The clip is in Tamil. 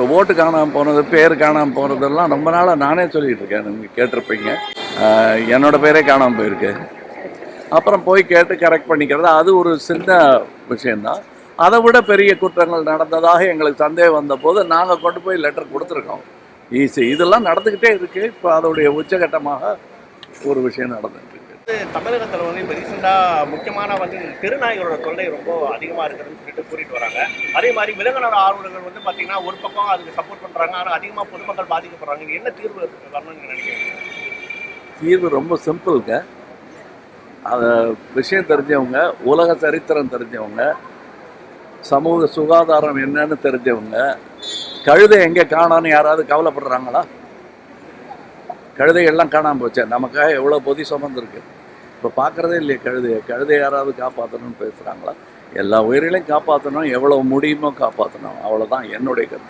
இப்போ ஓட்டு காணாமல் போனது பேர் காணாமல் போனதெல்லாம் ரொம்ப நாளாக நானே சொல்லிட்டு இருக்கேன். நீங்கள் கேட்டிருப்பீங்க. என்னோடய என்னோட பேரே காணாமல் போயிருக்கு. அப்புறம் போய் கேட்டு கரெக்ட் பண்ணிக்கிறது அது ஒரு சின்ன விஷயந்தான் அதை விட பெரிய குற்றங்கள் நடந்ததாக எங்களுக்கு சந்தேகம் வந்தபோது நாங்கள் கொண்டு போய் லெட்டர் கொடுத்துருக்கோம். ஈஸி. இதெல்லாம் நடந்துக்கிட்டே இருக்குது இப்போ அதோடைய உச்சகட்டமாக ஒரு விஷயம் நடந்துருக்கு வந்து தமிழகத்தில் வந்து இப்போ ரீசெண்டாக முக்கியமான வந்து திருநாய்களோட தொல்லை ரொம்ப அதிகமாக இருக்குதுன்னு சொல்லிட்டு கூறிட்டு வராங்க. அதே மாதிரி விலங்கினர் ஆர்வலர்கள் வந்து பார்த்தீங்கன்னா ஒரு பக்கம் அதுக்கு சப்போர்ட் பண்ணுறாங்க ஆனால் அதிகமாக பொதுமக்கள் பாதிக்கப்படுறாங்க. இது என்ன தீர்வு வரணும்னு நினைக்கிறீங்க? தீர்வு ரொம்ப சிம்பிளுங்க. அதை விஷயம் தெரிஞ்சவங்க உலக சரித்திரம் தெரிஞ்சவங்க சமூக சுகாதாரம் என்னன்னு தெரிஞ்சவங்க கழுதை எங்கே காணான்னு யாராவது கவலைப்படுறாங்களா? கழுதை எல்லாம் காணாமல் போச்சு. நமக்காக எவ்வளோ பொதி சுமந்துருக்கு. இப்போ பார்க்குறதே இல்லையே கழுதையை. கழுதை யாராவது காப்பாற்றணும்னு பேசுகிறாங்களா எல்லா உயிர்களையும் காப்பாற்றணும் எவ்வளோ முடியுமோ காப்பாற்றணும் அவ்வளோதான் என்னுடைய கருத்து.